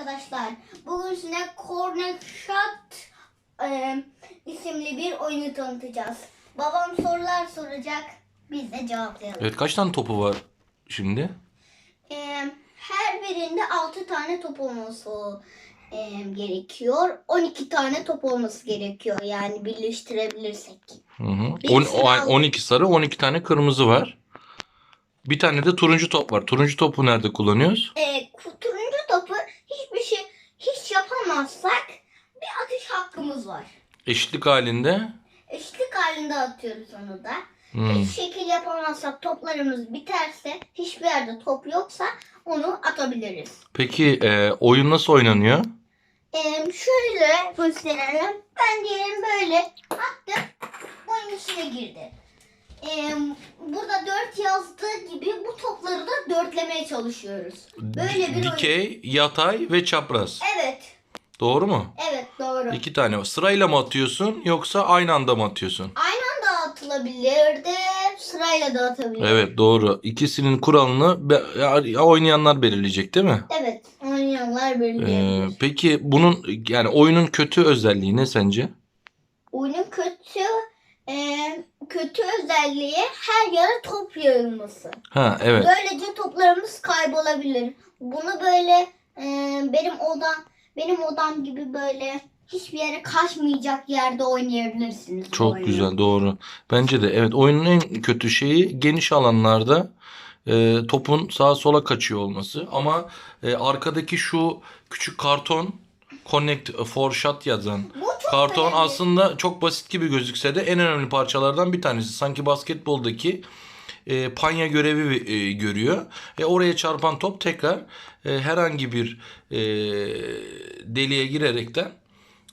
arkadaşlar. Bugün size Corner Shot e, isimli bir oyunu tanıtacağız. Babam sorular soracak. Biz de cevaplayalım. Evet kaç tane topu var şimdi? E, her birinde 6 tane top olması e, gerekiyor. 12 tane top olması gerekiyor. Yani birleştirebilirsek. Hı hı. On- sürü o- aldım. 12 sarı 12 tane kırmızı var. Bir tane de turuncu top var. Turuncu topu nerede kullanıyoruz? E, turuncu topu hiçbir şey hiç yapamazsak bir atış hakkımız var. Eşitlik halinde. Eşitlik halinde atıyoruz onu da. Hmm. Hiç şekil yapamazsak toplarımız biterse hiçbir yerde top yoksa onu atabiliriz. Peki e, oyun nasıl oynanıyor? Ee, şöyle gösterelim. Ben diyelim böyle attım. Oyun içine girdi. Ee, burada 4 yazdığı gibi bu topları da dörtlemeye çalışıyoruz. Böyle bir oyun. Dikey, yatay ve çapraz. Evet. Doğru mu? Evet doğru. İki tane. Sırayla mı atıyorsun yoksa aynı anda mı atıyorsun? Aynı anda atılabilir de sırayla da atabilir. Evet doğru. İkisinin kuralını be- ya- oynayanlar belirleyecek değil mi? Evet. Oynayanlar Ee, belirleyebilir. peki bunun yani oyunun kötü özelliği ne sence? Oyunun kötü e, kötü özelliği her yere top yağılması. Ha evet. Böylece toplarımız kaybolabilir. Bunu böyle e, benim odam benim odam gibi böyle hiçbir yere kaçmayacak yerde oynayabilirsiniz. Çok oyunu. güzel doğru. Bence de evet oyunun en kötü şeyi geniş alanlarda e, topun sağa sola kaçıyor olması. Ama e, arkadaki şu küçük karton Connect for Shot yazan karton önemli. aslında çok basit gibi gözükse de en önemli parçalardan bir tanesi. Sanki basketboldaki e, panya görevi e, görüyor. E, oraya çarpan top tekrar e, herhangi bir e, deliğe girerekten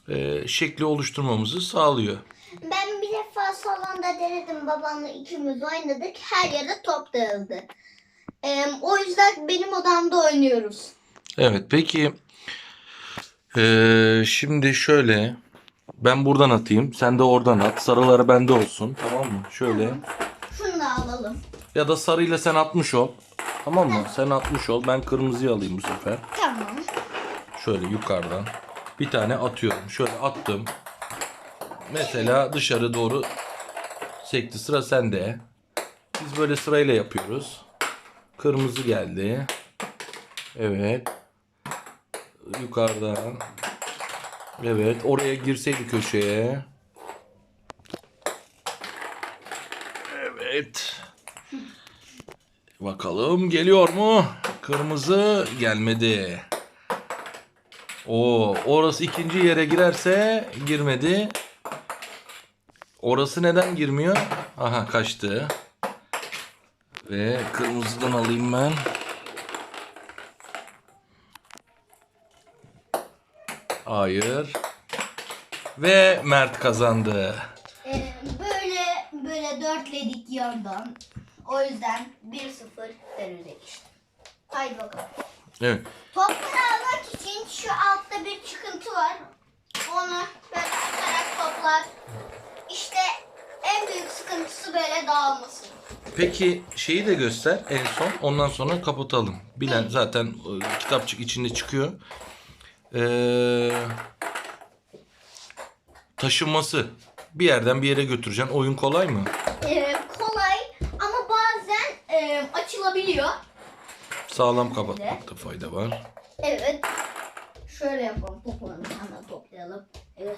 e, şekli oluşturmamızı sağlıyor. Ben bir defa salonda denedim babamla ikimiz oynadık. Her yere top dağıldı. E, o yüzden benim odamda oynuyoruz. Evet peki eee, şimdi şöyle ben buradan atayım sen de oradan at sarıları bende olsun tamam mı? Şöyle da alalım. ya da sarıyla sen atmış ol tamam mı? Sen atmış ol ben kırmızıyı alayım bu sefer. Tamam. Şöyle yukarıdan bir tane atıyorum şöyle attım. Mesela dışarı doğru sekti sıra sende. Biz böyle sırayla yapıyoruz. Kırmızı geldi. Evet. Yukarıdan. Evet oraya girseydi köşeye. Evet. Bakalım geliyor mu? Kırmızı gelmedi. Oo, orası ikinci yere girerse girmedi. Orası neden girmiyor? Aha kaçtı. Ve kırmızıdan alayım ben. Hayır. Ve Mert kazandı. Dörtledik yandan. O yüzden 1-0 ben öne geçtim. Haydi bakalım. Evet. Topları almak için şu altta bir çıkıntı var. Onu böyle tutarak toplar. İşte en büyük sıkıntısı böyle dağılması. Peki şeyi de göster en son. Ondan sonra kapatalım. Bilen zaten e, kitapçık içinde çıkıyor. Ee, taşınması. Bir yerden bir yere götüreceksin. Oyun kolay mı? Ee, kolay ama bazen e, açılabiliyor. Sağlam kapatmakta fayda var. Evet. Şöyle yapalım. Toplarını hemen toplayalım. Evet.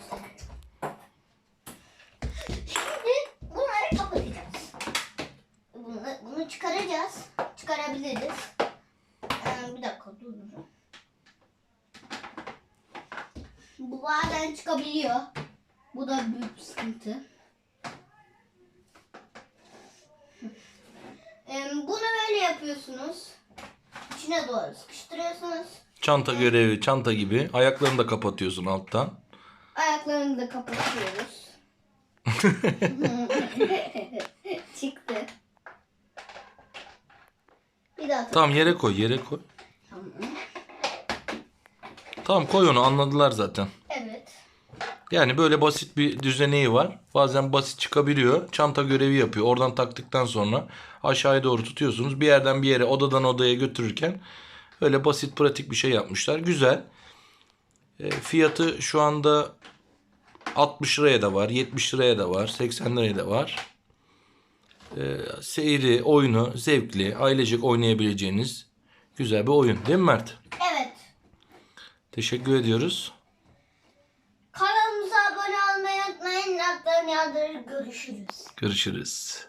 Şimdi bunları kapatacağız. Bunu, bunu çıkaracağız. Çıkarabiliriz. Ee, bir dakika dur. dur. Bu bazen çıkabiliyor. Bu da büyük bir sıkıntı. Ee, bunu böyle yapıyorsunuz. İçine doğru sıkıştırıyorsunuz. Çanta görevi, çanta gibi. Ayaklarını da kapatıyorsun alttan. Ayaklarını da kapatıyoruz. Çıktı. Bir daha Tamam yere koy, yere koy. Tamam. Tamam koy onu anladılar zaten. Yani böyle basit bir düzeneği var. Bazen basit çıkabiliyor. Çanta görevi yapıyor. Oradan taktıktan sonra aşağıya doğru tutuyorsunuz. Bir yerden bir yere odadan odaya götürürken Öyle basit pratik bir şey yapmışlar. Güzel. E, fiyatı şu anda 60 liraya da var, 70 liraya da var, 80 liraya da var. E, seyri, oyunu zevkli, ailecek oynayabileceğiniz güzel bir oyun değil mi Mert? Evet. Teşekkür ediyoruz. Yağdırır. Görüşürüz. Görüşürüz.